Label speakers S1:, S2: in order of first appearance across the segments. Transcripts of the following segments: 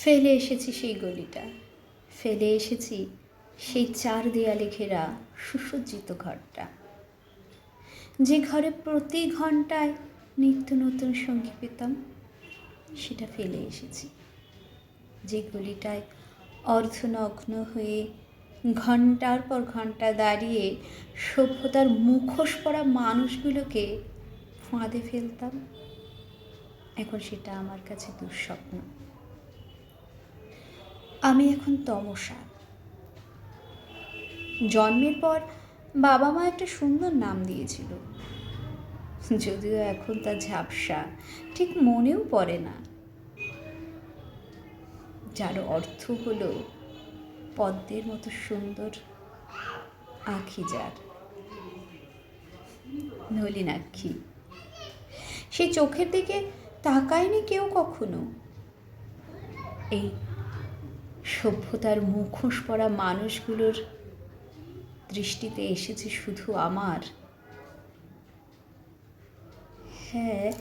S1: ফেলে এসেছি সেই গলিটা। ফেলে এসেছি সেই চার দেয়ালে ঘেরা সুসজ্জিত ঘরটা। যে ঘরে প্রতি ঘন্টায় নিত্য নতুন সঙ্গী পেতাম, সেটা ফেলে এসেছি। যে গলিটায় অর্ধনগ্ন হয়ে ঘণ্টার পর ঘণ্টা দাঁড়িয়ে সভ্যতার মুখোশ পরা মানুষগুলোকে ফাঁদে ফেলতাম, এখন সেটা আমার কাছে দুঃস্বপ্ন। আমি এখন তমসা। জন্মের পর বাবা মা একটা সুন্দর নাম দিয়েছিল। যদিও এখন তা ঝাপসা, ঠিক মনেও পড়ে না। যার অর্থ হলো পদ্মের মতো সুন্দর আখি যার। নলিনাক্ষী সে চোখের দিকে তাকায়নি কেউ কখনো। এই সভ্যতার মুখোশ পরা মানুষগুলোর দৃষ্টিতে এসেছে শুধু আমার। হ্যাঁ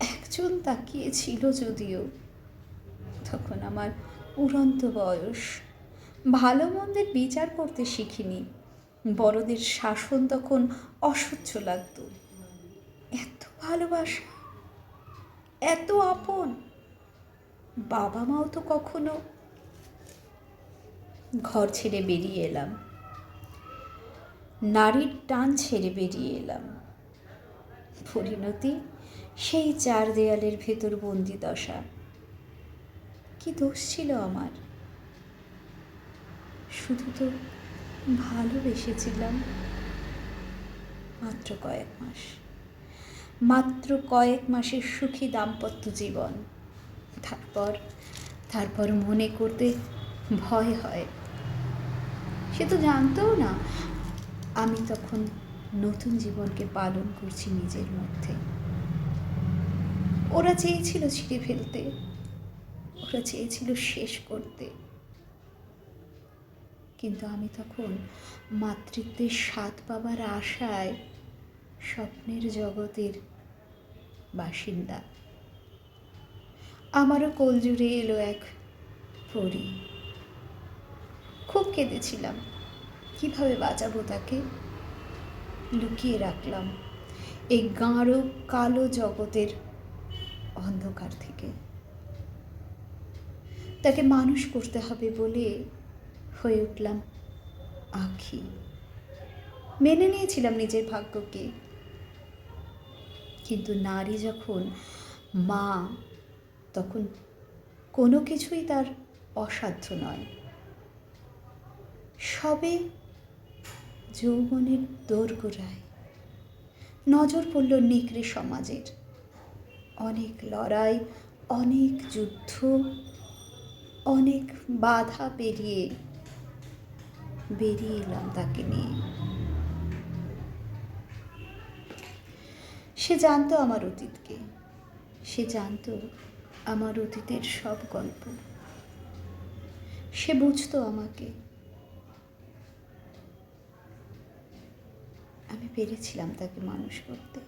S1: একজন তাকিয়েছিল যদিও, তখন আমার উড়ন্ত বয়স। ভালো মন্দের বিচার করতে শিখিনি। বড়দের শাসন তখন অসহ্য লাগতো। এত ভালোবাসা, এত আপন। বাবা মাও তো কখনো ঘর ছেড়ে বেরিয়ে এলাম। নারীর টান ছেড়ে বেরিয়ে এলাম। পরিণতি, সেই চার দেয়ালের ভেতর বন্দি দশা। কি দোষ ছিল আমার? শুধু তো ভালোবেসেছিলাম। মাত্র কয়েক মাস। মাত্র কয়েক মাসের সুখী দাম্পত্য জীবন। তারপর তারপর মনে করতে ভয় হয়। সে তো জানতেও না। আমি তখন নতুন জীবনকে পালন করছি নিজের মধ্যে। ওরা চেয়েছিল ছিঁড়ে ফেলতে। ওরা চেয়েছিল শেষ করতে। কিন্তু আমি তখন মাতৃত্বের স্বাদ পাবার আশায় স্বপ্নের জগতের বাসিন্দা। আমারও কোল জুড়ে এলো এক পরী। খুব কেঁদেছিলাম। কীভাবে বাঁচাবো তাকে? লুকিয়ে রাখলাম এই গাঢ় কালো জগতের অন্ধকার থেকে। তাকে মানুষ করতে হবে বলে হয়ে উঠলাম আখি। মেনে নিয়েছিলাম নিজের ভাগ্যকে। কিন্তু নারী যখন মা, তখন কোনো কিছুই তার অসাধ্য নয়। সবে যৌবনের দোরগোড়ায়। নজর পড়ল নেকড়ে সমাজের। অনেক লড়াই, অনেক যুদ্ধ, অনেক বাধা পেরিয়ে বেরিয়ে এলাম তাকে নিয়ে। সে জানতো আমার অতীতকে। সে জানতো আমার অতীতের সব গল্প। সে বুঝতো আমাকে। আমি পেরেছিলাম তাকে মানুষ করতে।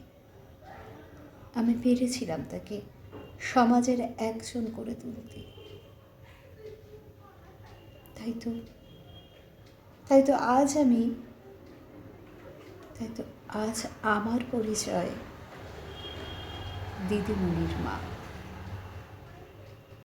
S1: আমি পেরেছিলাম তাকে সমাজের একজন করে তুলতে। তাই তো তাই তো আজ আমি, তাই তো আজ আমার পরিচয় দিদিমণির মা।